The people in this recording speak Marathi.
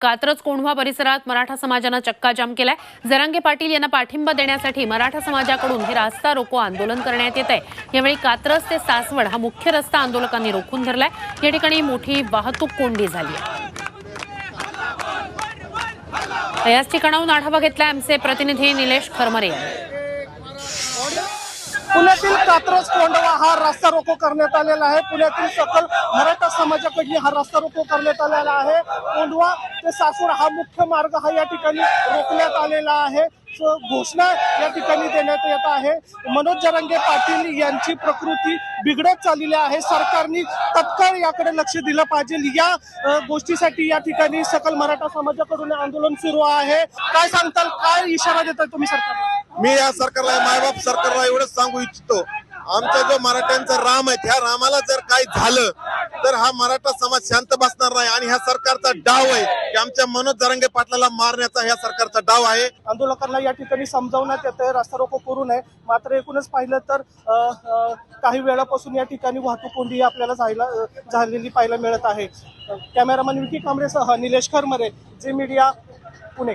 कात्रज कोंढवा परिसरात मराठा समाजानं चक्काजाम केलाय. जरांगे पाटील यांना पाठिंबा देण्यासाठी मराठा समाजाकडून हे रास्ता रोको आंदोलन करण्यात येत आहे यावेळी कात्रज ते सासवड हा मुख्य रस्ता आंदोलकांनी रोखून धरलाय. या ठिकाणी मोठी वाहतूक कोंडी झाली आहे. याच ठिकाणाहून आढावा घेतला आमचे प्रतिनिधी निलेश खरमरे यांनी. पुण्यातील कात्रज कोंडवा हा रस्ता रोको करण्यात आलेला आहे. पुण्यातील सकल मराठा समाजाकडे हा रस्ता रोको करण्यात आलेला आहे. कोंडवा ते सासूर हा मुख्य मार्ग हा या ठिकाणी रोखण्यात आलेला आहे. घोषणा या ठिकाणी देण्यात येत आहे. मनोज जरंगे पाटील यांची प्रकृती बिघडत चाललेली आहे. सरकारने तत्काळ याकडे लक्ष दिलं पाहिजे. या गोष्टीसाठी या ठिकाणी सकल मराठा समाजाकडून आंदोलन सुरू आहे. काय सांगताल? काय इशारा देताय तुम्ही सरकारला? मी या सरकारला मायबाप सरकारला एवढंच सांगू इच्छितो. आमचा जो मराठ्यांचा राम आहे त्या रामाला जर काही झालं तर हा मराठा समाज शांत बसणार नाही. आणि ह्या सरकारचा डाव आहे की आमच्या मनोज जरांगे पाटलाला मारण्याचा ह्या सरकारचा डाव आहे. आंदोलकांना या ठिकाणी समजावण्यात येते रस्ता रोको करू नये. मात्र एकूणच पाहिलं तर अ, अ, काही वेळापासून या ठिकाणी वाहतूक कोंडी आपल्याला जायला झालेली पाहायला मिळत आहे. अ, कॅमेरामॅन विकी कांबरेसह निलेश खरमरे जे मीडिया पुणे.